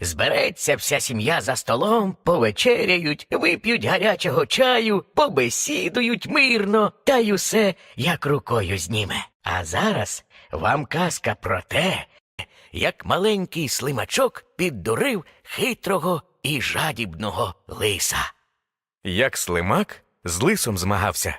збереться вся сім'я за столом, повечеряють, вип'ють гарячого чаю, побесідують мирно, та й усе як рукою зніме. А зараз вам казка про те, як маленький слимачок піддурив хитрого і жадібного лиса. Як слимак з лисом змагався.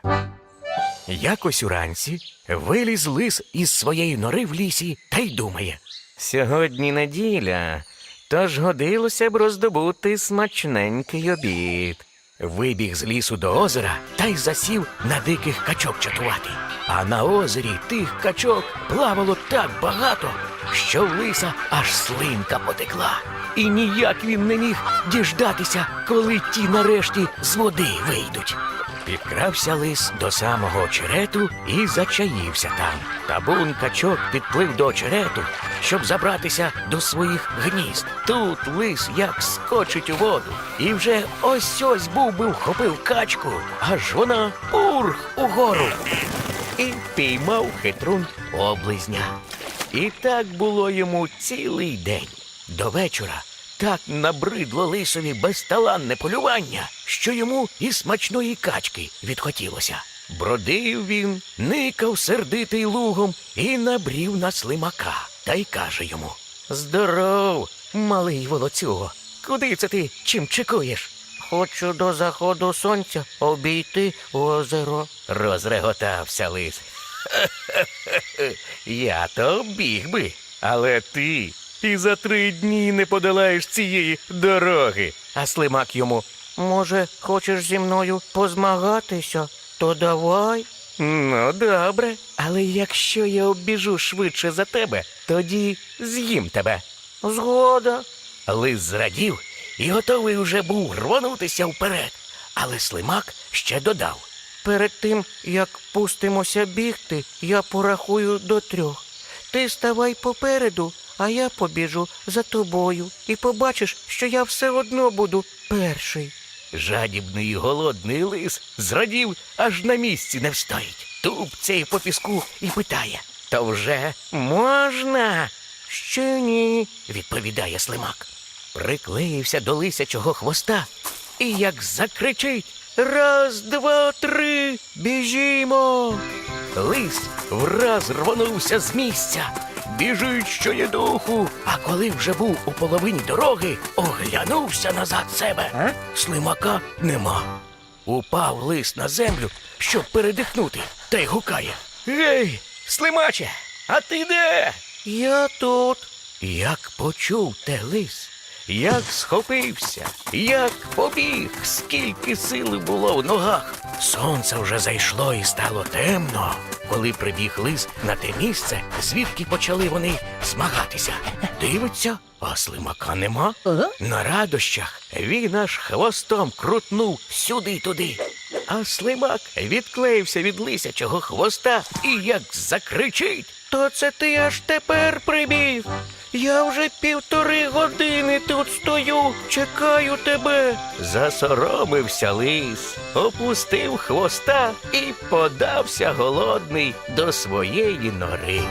Якось уранці виліз лис із своєї нори в лісі та й думає. Сьогодні неділя, тож годилося б роздобути смачненький обід. Вибіг з лісу до озера та й засів на диких качок чатувати. А на озері тих качок плавало так багато, що в лиса аж слинка потекла. І ніяк він не міг діждатися, коли ті нарешті з води вийдуть. Підкрався лис до самого очерету і зачаївся там. Табун качок підплив до очерету, щоб забратися до своїх гнізд. Тут лис як скочить у воду, і вже ось ось був би вхопив качку, аж вона урх угору. І піймав хитрун облизня. І так було йому цілий день. До вечора так набридло лисові безталанне полювання, що йому і смачної качки відхотілося. Бродив він, никав сердитий лугом і набрів на слимака та й каже йому Здоров, малий волоцюго, куди це ти чим чекуєш? Хочу до заходу сонця обійти озеро. Розреготався лис. Я то біг би, але ти і за три дні не подолаєш цієї дороги. А слимак йому. Може, хочеш зі мною позмагатися, то давай. Ну, добре. Але якщо я обіжу швидше за тебе, тоді з'їм тебе. Згода. Лис зрадів і готовий уже був рвонутися вперед. Але слимак ще додав. Перед тим, як пустимося бігти, я порахую до трьох. Ти ставай попереду, а я побіжу за тобою, і побачиш, що я все одно буду перший. Жадібний і голодний лис зрадів, аж на місці не встоїть. Тупцяє по піску і питає То вже можна? Ще ні, відповідає слимак. Приклеївся до лисячого хвоста і як закричить Раз, два, три, біжімо. Лис враз рвонувся з місця. Біжить, що є духу. А коли вже був у половині дороги, оглянувся назад себе. Слимака нема. Упав лис на землю, щоб передихнути, та й гукає. Гей, слимаче, а ти де? Я тут. Як почув те лис, як схопився, як побіг, скільки сили було в ногах. Сонце вже зайшло і стало темно. Коли прибіг лис на те місце, звідки почали вони змагатися. Дивиться, а слимака нема. На радощах він аж хвостом крутнув сюди-туди. А слимак відклеївся від лисячого хвоста і як закричить. То це ти аж тепер прибіг. Я вже півтори години тут стою, чекаю тебе. Засоромився лис, опустив хвоста і подався голодний до своєї нори.